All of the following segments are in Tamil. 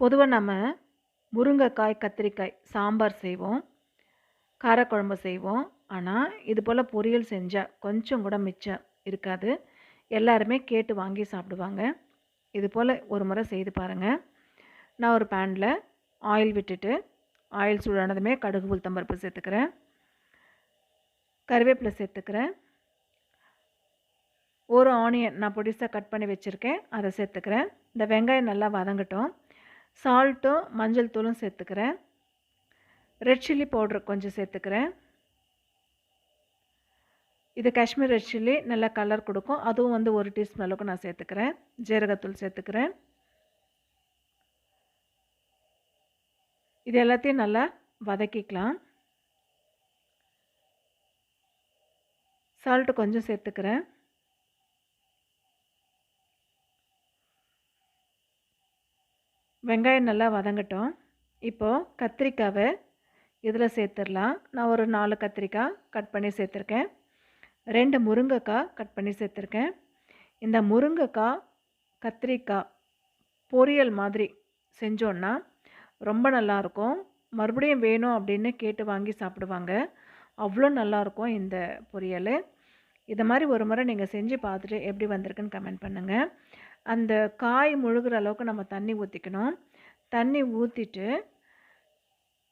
பொதுவாக நம்ம முருங்கைக்காய் கத்திரிக்காய் சாம்பார் செய்வோம். காரக்குழம்பு செய்வோம். ஆனால் இது போல் பொரியல் செஞ்சால் கொஞ்சம் கூட மிச்சம் இருக்காது. எல்லாருமே கேட்டு வாங்கி சாப்பிடுவாங்க. இது போல் ஒரு முறை செய்து பாருங்கள் நான் ஒரு பேனில் ஆயில் விட்டுட்டு ஆயில் சூடானதுமே கடுகு உளுத்தம்பருப்பு சேர்த்துக்கிறேன். கருவேப்பிலை சேர்த்துக்கிறேன். ஒரு ஆனியன் நான் பொடிசாக கட் பண்ணி வச்சுருக்கேன். அதை சேர்த்துக்கிறேன். இந்த வெங்காயம் நல்லா வதங்கட்டும். சால்ட்டும் மஞ்சள் தூளும் சேர்த்துக்கிறேன். ரெட் சில்லி பவுடர் கொஞ்சம் சேர்த்துக்கிறேன். இது காஷ்மீர் ரெட் சில்லி நல்லா கலர் கொடுக்கும். அதுவும் வந்து ஒரு டீஸ்பூன் அளவுக்கு நான் சேர்த்துக்கிறேன். ஜீரகத்தூள் சேர்த்துக்கிறேன். இது எல்லாத்தையும் நல்லா வதக்கிக்கலாம். சால்ட்டு கொஞ்சம் சேர்த்துக்கிறேன். வெங்காயம் நல்லா வதங்கட்டும். இப்போது கத்திரிக்காவை இதில் சேர்த்துடலாம். நான் ஒரு நாலு கத்திரிக்காய் கட் பண்ணி சேர்த்துருக்கேன். ரெண்டு முருங்கைக்காய் கட் பண்ணி சேர்த்துருக்கேன். இந்த முருங்கைக்காய் கத்திரிக்காய் பொரியல் மாதிரி செஞ்சோன்னா ரொம்ப நல்லாயிருக்கும். மறுபடியும் வேணும் அப்படின்னு கேட்டு வாங்கி சாப்பிடுவாங்க. அவ்வளோ நல்லாயிருக்கும் இந்த பொரியல். இதை மாதிரி ஒரு முறை நீங்கள் செஞ்சு பார்த்துட்டு எப்படி வந்திருக்குன்னு கமெண்ட் பண்ணுங்கள் அந்த காய் முழுகிற அளவுக்கு நம்ம தண்ணி ஊற்றிக்கணும் தண்ணி ஊற்றிட்டு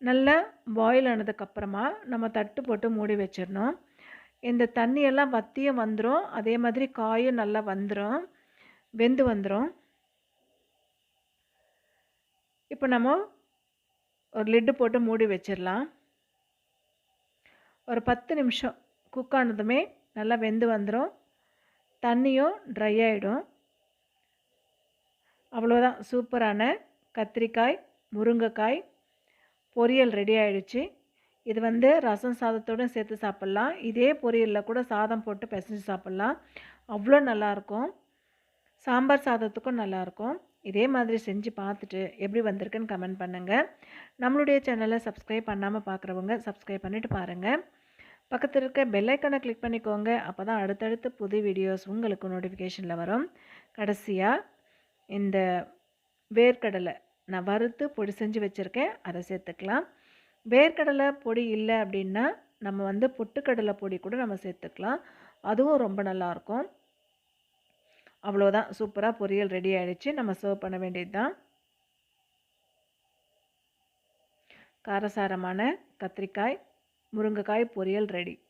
நல்லா பாயில் ஆனதுக்கப்புறமா நம்ம தட்டு போட்டு மூடி வச்சிடணும். இந்த தண்ணியெல்லாம் வத்தியும் வந்துடும் அதே மாதிரி காயும் நல்லா வந்துடும் வெந்து வந்துடும் இப்போ நம்ம ஒரு லிட்டு போட்டு மூடி வச்சிடலாம். ஒரு பத்து நிமிஷம் குக் ஆனதுமே நல்லா வெந்து வந்துடும் தண்ணியும் ட்ரை ஆகிடும் அவ்வளோதான் சூப்பரான கத்திரிக்காய் முருங்கைக்காய் பொரியல் ரெடி ஆகிடுச்சு இது வந்து ரசம் சாதத்தோடு சேர்த்து சாப்பிட்லாம். இதே பொரியலில் கூட சாதம் போட்டு பிசைஞ்சு சாப்பிட்லாம். அவ்வளோ நல்லாயிருக்கும். சாம்பார் சாதத்துக்கும் நல்லாயிருக்கும். இதே மாதிரி செஞ்சு பார்த்துட்டு எப்படி வந்திருக்குன்னு கமெண்ட் பண்ணுங்கள் நம்மளுடைய சேனலை சப்ஸ்கிரைப் பண்ணாமல் பார்க்குறவங்க சப்ஸ்கிரைப் பண்ணிவிட்டு பாருங்கள் பக்கத்தில் இருக்க பெல்லைக்கனை கிளிக் பண்ணிக்கோங்க. அப்போ தான் அடுத்தடுத்து புது வீடியோஸ் உங்களுக்கு நோட்டிஃபிகேஷனில் வரும். கடைசியாக இந்த வேர்க்கடலை நான் வறுத்து பொடி செஞ்சு வச்சுருக்கேன். அதை சேர்த்துக்கலாம். வேர்க்கடலை பொடி இல்லை அப்படின்னா நம்ம வந்து பொட்டுக்கடலை பொடி கூட நம்ம சேர்த்துக்கலாம். அதுவும் ரொம்ப நல்லாயிருக்கும். அவ்வளோதான். சூப்பராக பொரியல் ரெடி ஆகிடுச்சு நம்ம சர்வ் பண்ண வேண்டியது தான் காரசாரமான கத்திரிக்காய் முருங்கைக்காய் பொரியல் ரெடி.